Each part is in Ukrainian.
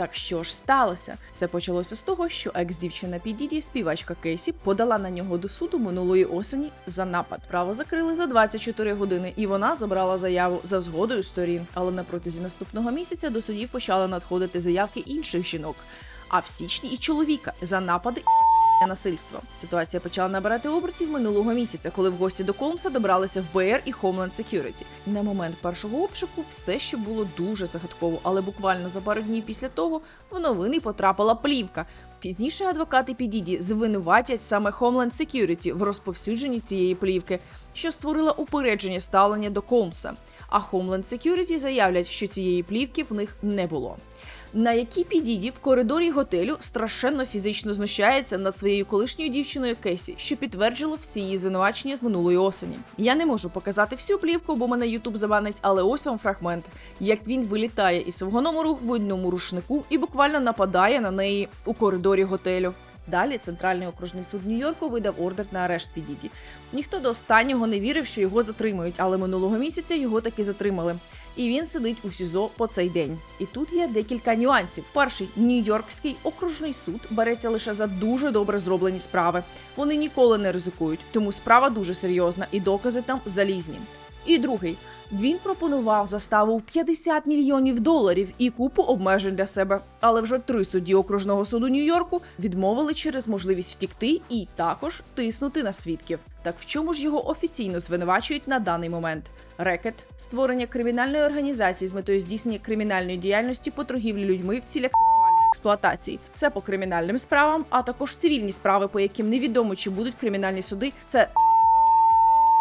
Так що ж сталося? Все почалося з того, що екс-дівчина Підіді, співачка Кейсі, подала на нього до суду минулої осені за напад. Право закрили за 24 години, і вона забрала заяву за згодою сторін. Але на протязі наступного місяця до судів почали надходити заявки інших жінок. А в січні і чоловіка за напади насильство. Ситуація почала набирати обертів минулого місяця, коли в гості до Колмса добралися ФБР і Homeland Security. На момент першого обшуку все ще було дуже загадково, але буквально за пару днів після того в новини потрапила плівка. Пізніше адвокати Підіді звинуватять саме Homeland Security в розповсюдженні цієї плівки, що створила упередження ставлення до Колмса. А Homeland Security заявлять, що цієї плівки в них не було. На якій Підіді в коридорі готелю страшенно фізично знущається над своєю колишньою дівчиною Кесі, що підтверджило всі її звинувачення з минулої осені. Я не можу показати всю плівку, бо мене Ютуб забанить, але ось вам фрагмент, як він вилітає із свого номеру в одному рушнику і буквально нападає на неї у коридорі готелю. Далі центральний окружний суд Нью-Йорку видав ордер на арешт Підіді. Ніхто до останнього не вірив, що його затримають, але минулого місяця його таки затримали. І він сидить у СІЗО по цей день. І тут є декілька нюансів. Перший Нью-Йоркський окружний суд береться лише за дуже добре зроблені справи. Вони ніколи не ризикують, тому справа дуже серйозна, і докази там залізні. І другий він пропонував заставу в 50 мільйонів доларів і купу обмежень для себе. Але вже три судді окружного суду Нью-Йорку відмовили через можливість втікти і також тиснути на свідків. Так в чому ж його офіційно звинувачують на даний момент? Рекет, створення кримінальної організації з метою здійснення кримінальної діяльності по торгівлі людьми в цілях сексуальної експлуатації. Це по кримінальним справам, а також цивільні справи, по яким невідомо чи будуть кримінальні суди. Це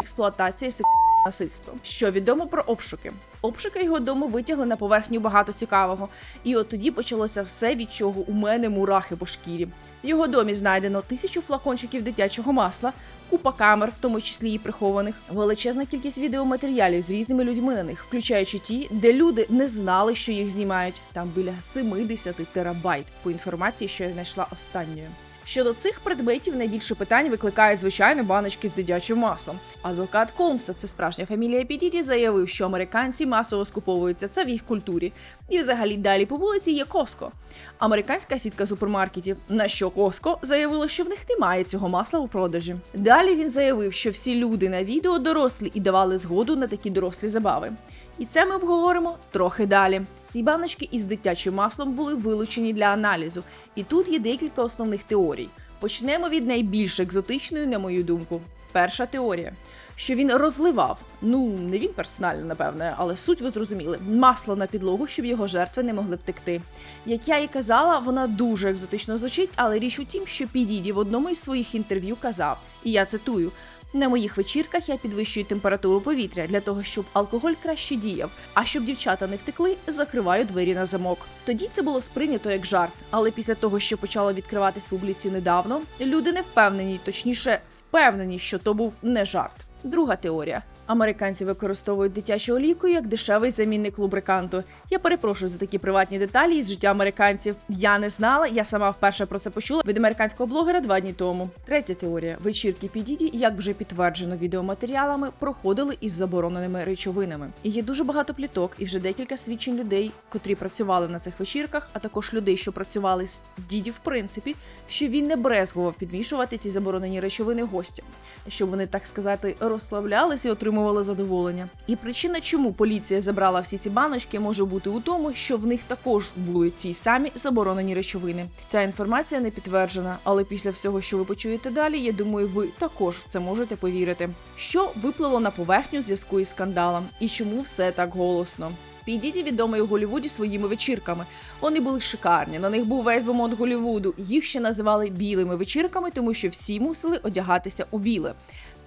експлуатація сексуального насильства. Що відомо про обшуки? Обшуки його дому витягли на поверхню багато цікавого, і от тоді почалося все, від чого у мене мурахи по шкірі. В його домі знайдено тисячу флакончиків дитячого масла, купа камер, в тому числі і прихованих, величезна кількість відеоматеріалів з різними людьми на них, включаючи ті, де люди не знали, що їх знімають. Там біля 70 терабайт по інформації, що я знайшла останньою. Щодо цих предметів найбільше питань викликає звичайно баночки з дитячим маслом. Адвокат Колмса, це справжня фамілія Підіді, заявив, що американці масово скуповуються це в їх культурі. І взагалі далі по вулиці є Коско. Американська сітка супермаркетів. На що Коско заявило, що в них немає цього масла у продажі. Далі він заявив, що всі люди на відео дорослі і давали згоду на такі дорослі забави. І це ми обговоримо трохи далі. Всі баночки із дитячим маслом були вилучені для аналізу, і тут є декілька основних теорій. Почнемо від найбільш екзотичної, на мою думку. Перша теорія. Що він розливав, ну не він персонально, напевне, але суть ви зрозуміли, масло на підлогу, щоб його жертви не могли втекти. Як я і казала, вона дуже екзотично звучить, але річ у тім, що Підіді в одному із своїх інтерв'ю казав, і я цитую: на моїх вечірках я підвищую температуру повітря для того, щоб алкоголь краще діяв. А щоб дівчата не втекли, закриваю двері на замок. Тоді це було сприйнято як жарт. Але після того, що почало відкриватись публіці недавно, люди не впевнені, точніше, впевнені, що то був не жарт. Друга теорія. Американці використовують дитячу олійку як дешевий замінник лубриканту. Я перепрошую за такі приватні деталі із життя американців. Я не знала, я сама вперше про це почула від американського блогера два дні тому. Третя теорія: вечірки Підіді, як вже підтверджено відеоматеріалами, проходили із забороненими речовинами. І є дуже багато пліток, і вже декілька свідчень людей, котрі працювали на цих вечірках, а також людей, що працювали з діді, в принципі, що він не брезгував підмішувати ці заборонені речовини гостям, щоб вони так сказати розслаблялися і отримували отримували задоволення. І причина, чому поліція забрала всі ці баночки, може бути у тому, що в них також були ці самі заборонені речовини. Ця інформація не підтверджена, але після всього, що ви почуєте далі, я думаю, ви також в це можете повірити. Що виплило на поверхню зв'язку із скандалом, і чому все так голосно? Підіді відомий у Голлівуді своїми вечірками. Вони були шикарні. На них був весь бомонд Голлівуду. Їх ще називали білими вечірками, тому що всі мусили одягатися у біле.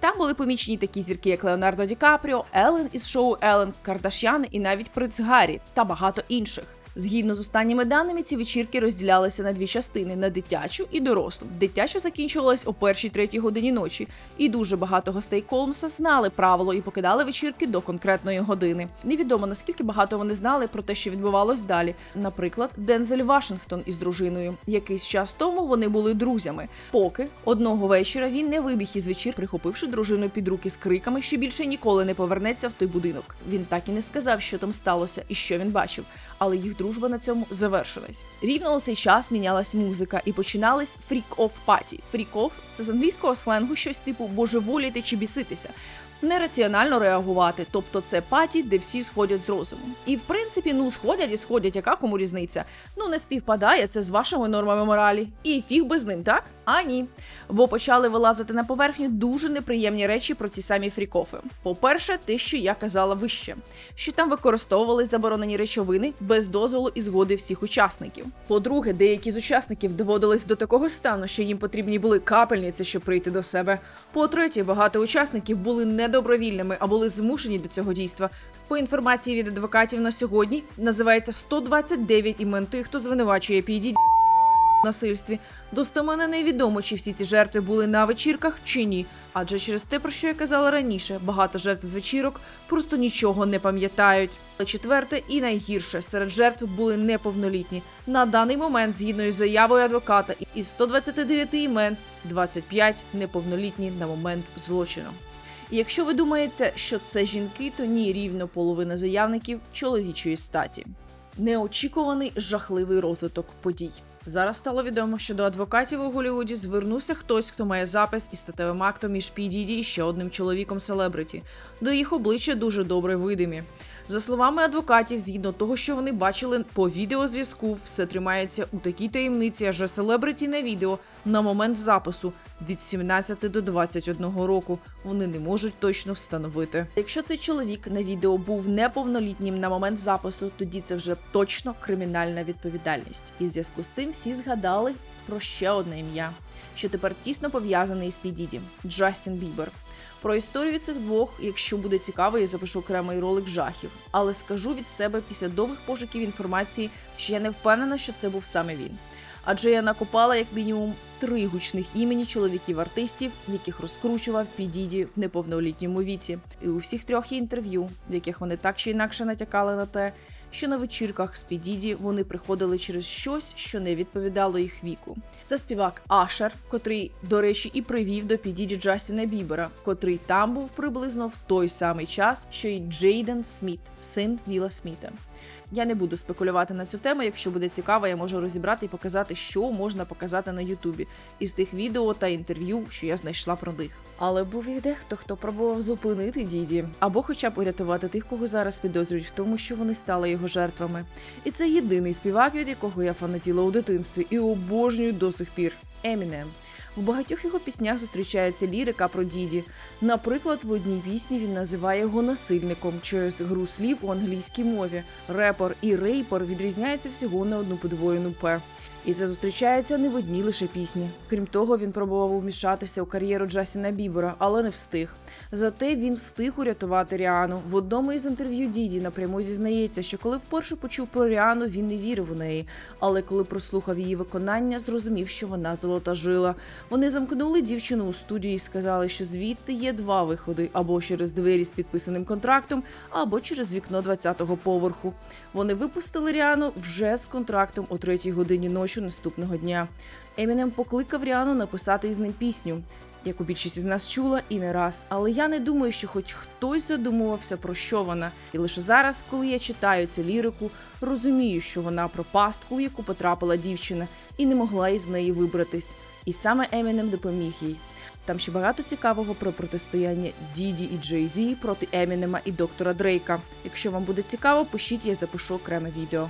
Там були помічені такі зірки, як Леонардо Ді Капріо, Елен із шоу Елен Кардашян і навіть принц Гаррі та багато інших. Згідно з останніми даними, ці вечірки розділялися на дві частини: на дитячу і дорослу. Дитяча закінчувалась о першій третій годині ночі, і дуже багато гостей Колмса знали правило і покидали вечірки до конкретної години. Невідомо наскільки багато вони знали про те, що відбувалось далі. Наприклад, Дензель Вашингтон із дружиною. Якийсь час тому вони були друзями. Поки одного вечора він не вибіг із вечір, прихопивши дружину під руки з криками, що більше ніколи не повернеться в той будинок. Він так і не сказав, що там сталося і що він бачив, але їх дружба на цьому завершилась. Рівно у цей час мінялась музика і починались фрік-оф паті. Фрік-оф – це з англійського сленгу щось типу божеволіти чи біситися. Нераціонально реагувати, тобто це паті, де всі сходять з розуму. І в принципі, ну сходять і сходять, яка кому різниця? Ну не співпадає це з вашими нормами моралі. І фіг би з ним, так? А ні. Бо почали вилазити на поверхню дуже неприємні речі про ці самі фрікофи. По-перше, те, що я казала вище, що там використовували заборонені речовини без дозволу і згоди всіх учасників. По-друге, деякі з учасників доводились до такого стану, що їм потрібні були капельниці, щоб прийти до себе. По-третє, багато учасників були недобровільними, а були змушені до цього дійства. По інформації від адвокатів на сьогодні називається 129 імен тих, хто звинувачує в насильстві. Достоменно невідомо, чи всі ці жертви були на вечірках чи ні. Адже через те, про що я казала раніше, багато жертв з вечірок просто нічого не пам'ятають. Але четверте і найгірше серед жертв були неповнолітні. На даний момент, згідно із заявою адвоката, із 129 імен 25 неповнолітні на момент злочину. Якщо ви думаєте, що це жінки, то ні, рівно половина заявників чоловічої статі. Неочікуваний жахливий розвиток подій. Зараз стало відомо, що до адвокатів у Голлівуді звернувся хтось, хто має запис із статевим актом між PDD і ще одним чоловіком селебриті. До їх обличчя дуже добре видимі. За словами адвокатів, згідно того, що вони бачили по відеозв'язку, все тримається у такій таємниці, адже селебриті на відео на момент запису від 17 до 21 року вони не можуть точно встановити. Якщо цей чоловік на відео був неповнолітнім на момент запису, тоді це вже точно кримінальна відповідальність. І в зв'язку з цим всі згадали про ще одне ім'я, що тепер тісно пов'язаний з Підіді Джастін Бібер. Про історію цих двох, якщо буде цікаво, я запишу окремий ролик жахів. Але скажу від себе після довгих пошуків інформації, що я не впевнена, що це був саме він. Адже я накопала як мінімум три гучних імені чоловіків-артистів, яких розкручував Підіді в неповнолітньому віці. І у всіх трьох інтерв'ю, в яких вони так чи інакше натякали на те, що на вечірках з Підіді вони приходили через щось, що не відповідало їх віку. Це співак Ашер, котрий, до речі, і привів до Підіді Джастіна Бібера, котрий там був приблизно в той самий час, що й Джейден Сміт, син Віла Сміта. Я не буду спекулювати на цю тему. Якщо буде цікаво, я можу розібрати і показати, що можна показати на Ютубі із тих відео та інтерв'ю, що я знайшла про них. Але був і дехто, хто пробував зупинити діді, або хоча б урятувати тих, кого зараз підозрюють в тому, що вони стали його жертвами. І це єдиний співак, від якого я фанатіла у дитинстві і обожнюю до сих пір Емінем. В багатьох його піснях зустрічається лірика про діді. Наприклад, в одній пісні він називає його насильником через гру слів у англійській мові. Репор і рейпор відрізняються всього на одну подвоєну П. І це зустрічається не в одній лише пісні. Крім того, він пробував вмішатися у кар'єру Джасіна Бібера, але не встиг. Зате він встиг урятувати Ріану. В одному із інтерв'ю Діді напряму зізнається, що коли вперше почув про Ріану, він не вірив у неї. Але коли прослухав її виконання, зрозумів, що вона золота жила. Вони замкнули дівчину у студії і сказали, що звідти є два виходи: або через двері з підписаним контрактом, або через вікно 20-го поверху. Вони випустили Ріану вже з контрактом о третій годині ночі наступного дня. Емінем покликав Ріану написати із ним пісню, яку більшість із нас чула і не раз. Але я не думаю, що хоч хтось задумувався про що вона. І лише зараз, коли я читаю цю лірику, розумію, що вона про пастку, в яку потрапила дівчина, і не могла із неї вибратись. І саме Емінем допоміг їй. Там ще багато цікавого про протистояння Діді і Джей Зі проти Емінема і доктора Дрейка. Якщо вам буде цікаво, пишіть, я запишу окреме відео.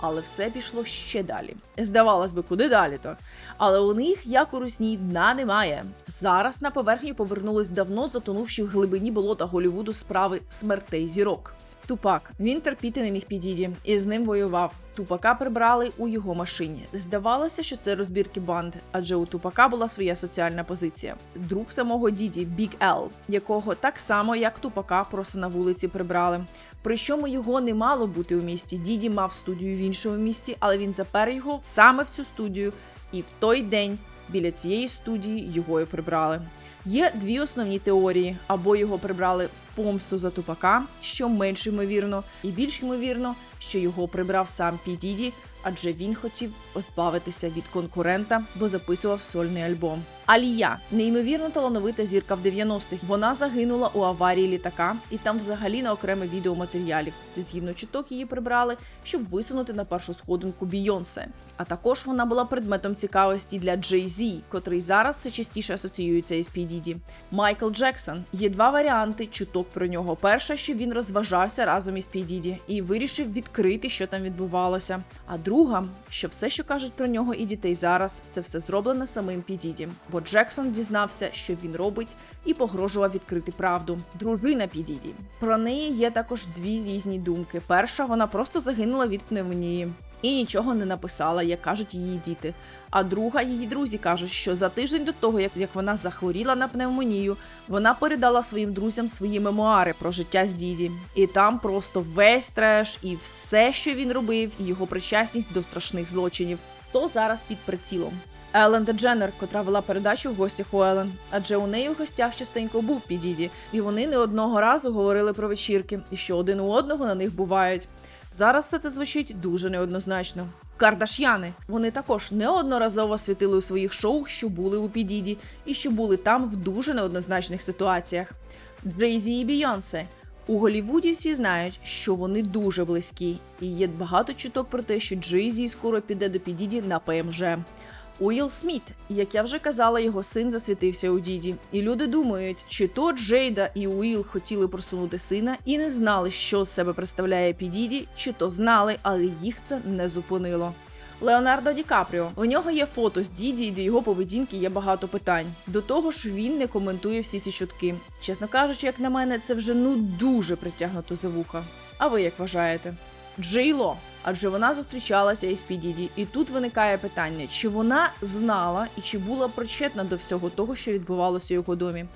Але все пішло ще далі. Здавалось би, куди далі то. Але у них, як у русні, дна немає. Зараз на поверхню повернулись давно затонувші в глибині болота Голівуду справи смертей зірок. Тупак він терпіти не міг підіді і з ним воював. Тупака прибрали у його машині. Здавалося, що це розбірки банд, адже у тупака була своя соціальна позиція. Друг самого діді Біг Ел, якого так само як тупака просто на вулиці прибрали. Причому його не мало бути у місті. Діді мав студію в іншому місті, але він запер його саме в цю студію, і в той день біля цієї студії його і прибрали. Є дві основні теорії: або його прибрали в помсту за тупака, що менш ймовірно, і більш ймовірно, що його прибрав сам Підіді, адже він хотів позбавитися від конкурента, бо записував сольний альбом. Алія неймовірно талановита зірка в 90-х. Вона загинула у аварії літака, і там взагалі на окреме відео матеріалів. Згідно чуток її прибрали, щоб висунути на першу сходинку Бійонсе. А також вона була предметом цікавості для Джей Зі, котрий зараз все частіше асоціюється із Пі Діді. Майкл Джексон. Є два варіанти чуток про нього. Перша, що він розважався разом із Пі Діді і вирішив відкрити, що там відбувалося. А друга, що все, що кажуть про нього і дітей зараз, це все зроблено самим Підіді, Бо Джексон дізнався, що він робить, і погрожував відкрити правду. Дружина Підіді. Про неї є також дві різні думки. Перша, вона просто загинула від пневмонії. І нічого не написала, як кажуть її діти. А друга її друзі кажуть, що за тиждень до того, як, як вона захворіла на пневмонію, вона передала своїм друзям свої мемуари про життя з діді. І там просто весь треш і все, що він робив, і його причасність до страшних злочинів. То зараз під прицілом. Елен Дедженер, котра вела передачу в гостях у Елен, адже у неї в гостях частенько був підіді, і вони не одного разу говорили про вечірки, і що один у одного на них бувають. Зараз все це звучить дуже неоднозначно. Кардаш'яни вони також неодноразово світили у своїх шоу, що були у Підіді, і що були там в дуже неоднозначних ситуаціях. Джей-Зі і Бійонсе. У Голівуді всі знають, що вони дуже близькі, і є багато чуток про те, що Джей-Зі скоро піде до Підіді на ПМЖ. Уіл Сміт, як я вже казала, його син засвітився у діді, і люди думають, чи то Джейда і Уіл хотіли просунути сина і не знали, що з себе представляє Підіді, чи то знали, але їх це не зупинило. Леонардо Ді Капріо. У нього є фото з Діді, і до його поведінки є багато питань. До того ж, він не коментує всі ці чутки. Чесно кажучи, як на мене, це вже ну дуже притягнуто за вуха. А ви як вважаєте? Джейло, адже вона зустрічалася із Підіді, і тут виникає питання, чи вона знала і чи була причетна до всього того, що відбувалося у його домі,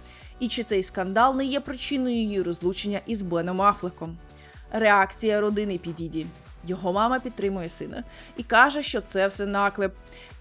і чи цей скандал не є причиною її розлучення із Беном Афлеком. Реакція родини Підіді. Його мама підтримує сина і каже, що це все наклеп.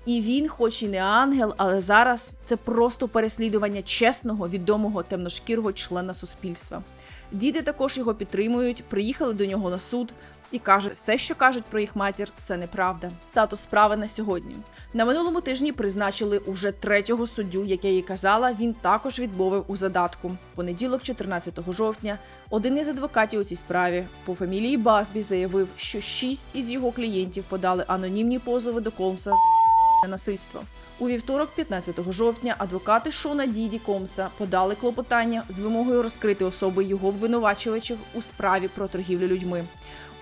І він, хоч і не ангел, але зараз це просто переслідування чесного, відомого темношкірого члена суспільства. Діти також його підтримують, приїхали до нього на суд і каже, все, що кажуть про їх матір, це неправда. Тато справи на сьогодні. На минулому тижні призначили уже третього суддю, як я їй казала. Він також відмовив у задатку. Понеділок, 14 жовтня, один із адвокатів у цій справі по фамілії Басбі заявив, що шість із його клієнтів подали анонімні позови до Колмса з насильство. У вівторок, 15 жовтня, адвокати Шона Діді Комса подали клопотання з вимогою розкрити особи його обвинувачувачів у справі про торгівлю людьми.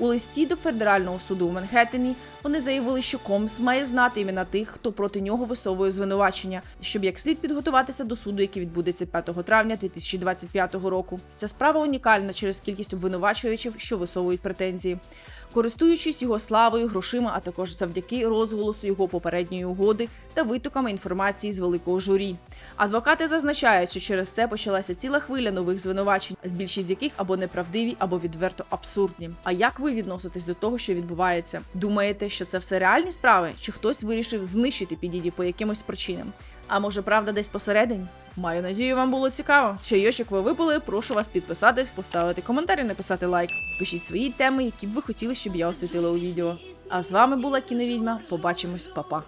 У листі до федерального суду у Манхеттені вони заявили, що Комс має знати імена тих, хто проти нього висовує звинувачення, щоб як слід підготуватися до суду, який відбудеться 5 травня 2025 року. Ця справа унікальна через кількість обвинувачувачів, що висовують претензії. Користуючись його славою, грошима, а також завдяки розголосу його попередньої угоди та витоками інформації з великого журі. Адвокати зазначають, що через це почалася ціла хвиля нових звинувачень, більшість з яких або неправдиві, або відверто абсурдні. А як ви відноситесь до того, що відбувається? Думаєте, що це все реальні справи? Чи хтось вирішив знищити підіді по якимось причинам? А може, правда, десь посередині? Маю надію, вам було цікаво. Чайочок ви випили. Прошу вас підписатись, поставити коментар і написати лайк. Пишіть свої теми, які б ви хотіли, щоб я освітила у відео. А з вами була кіновідьма. Побачимось, па-па.